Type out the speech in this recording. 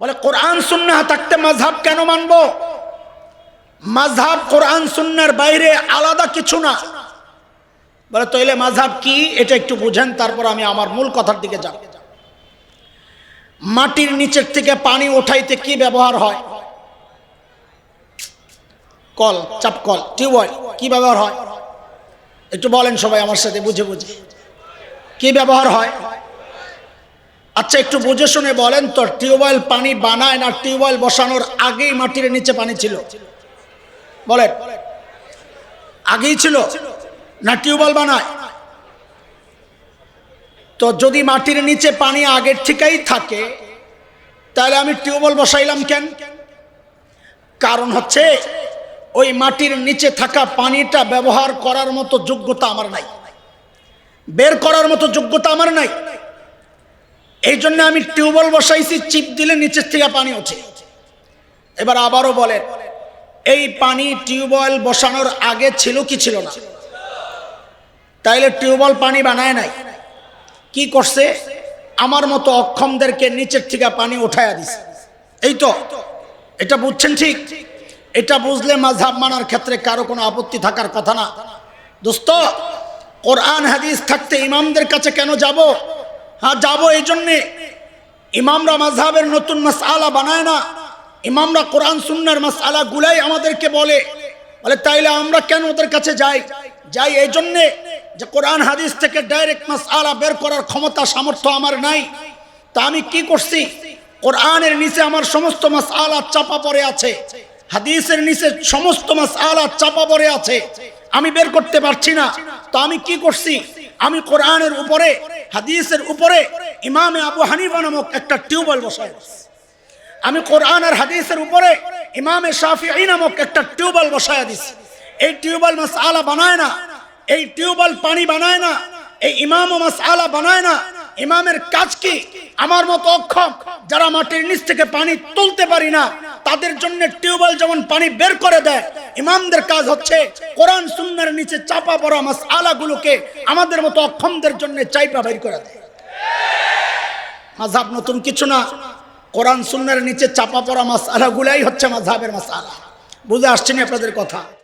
বলে, কোরআন সুন্না থাকতে মাঝহাব কেন মানবো? মাঝহাব কোরআন, সুন্নার বাইরে আলাদা কিছু না। বলে তৈলে মাঝহাব কি? এটা একটু বুঝেন, তারপর আমি আমার মূল কথার দিকে যাব। মাটির নিচের থেকে পানি ওঠাইতে কি ব্যবহার হয়? কল, চাপ কল, টিউবওয়েল, কি ব্যবহার হয়? একটু বলেন সবাই আমার সাথে, বুঝে বুঝে। কি ব্যবহার হয়? আচ্ছা একটু বুঝে শুনে বলেন তো, টিউবওয়েল পানি বানায় না টিউবওয়েল বসানোর আগেই মাটির নিচে পানি ছিল? বলেন। আগেই ছিল না টিউবওয়েল বানায়? তো যদি মাটির নিচে পানি আগের থেকেই থাকে, তাহলে আমি টিউবওয়েল বসাইলাম কেন? কারণ হচ্ছে, ওই মাটির নিচে থাকা পানিটা ব্যবহার করার মতো যোগ্যতা আমার নাই। বের করার মতো যোগ্যতা আমার নাই। এই জন্য আমি টিউবওয়েল বসাইছি, চিপ দিলে নিচের থেকে পানি ওঠে। এবার আবারও বলেন এই পানি টিউবওয়েল বসানোর আগে ছিল কি ছিল না? তাইলে টিউবওয়েল পানি বানায় নাই। কি করছে? আমার মতো অক্ষমদেরকে নিচের থেকে পানি উঠাইয়া দিছে। এই তো, এটা বুঝছেন ঠিক? এটা বুঝলে মাঝহাব মানার ক্ষেত্রে কারও কোনো আপত্তি থাকার কথা না। দোস্ত, কোরআন, হাদিস থাকতে ইমামদের কাছে কেন যাব? হ্যাঁ যাব এই জন্যে। ইমামরা মাঝহাবের নতুন মাসআলা বানায় না। ইমামরা কোরআন, সুন্নার মাসআলা গুলাই আমাদেরকে বলে। বলে, তাইলে আমরা কেন ওদের কাছে যাই? যাই এই জন্যে যে কোরআন, হাদিস থেকে ডাইরেক্ট মাসআলা বের করার ক্ষমতা, সামর্থ্য আমার নাই। তা আমি কি করছি? কোরআনের নিচে আমার সমস্ত মাসআলা চাপা পড়ে আছে। হাদিসের নিচে সমস্ত মাসআলা চাপা পড়ে আছে। আমি বের করতে পারছি না। তো আমি কি করছি? আমি কোরআনের উপরে হাদিসের উপরে ইমামে আবু হানিফা নামক একটা টিউবওয়েল বসাই আমি কোরআন আর হাদিসের উপরে ইমামে শাফিঈ নামক একটা টিউবওয়েল বসায় দিছি এই টিউবওয়েল মাসআলা বানায় না, এই টিউবওয়েল পানি বানায় না, এই ইমাম মাসআলা বানায় না। ইমামের কাজ কি? আমার মতো অক্ষম যারা মাটির নিচ থেকে পানি তুলতে পারি না, তাদের জন্য টিউবওয়েল যেমন পানি বের করে দেয় ইমামদের কাজ হচ্ছে কোরআন সুন্নার নিচে চাপা পড়া মাস আলাগুলোকে আমাদের মতো অক্ষমদের জন্য চাইপা বের করে। দেয় মাঝহাব নতুন কিছু না। কোরআন সুন্নার নিচে চাপা পড়া মাস আলাগুলাই হচ্ছে মাঝাবের মাস আলা বুঝে আসছেন আপনাদের কথা?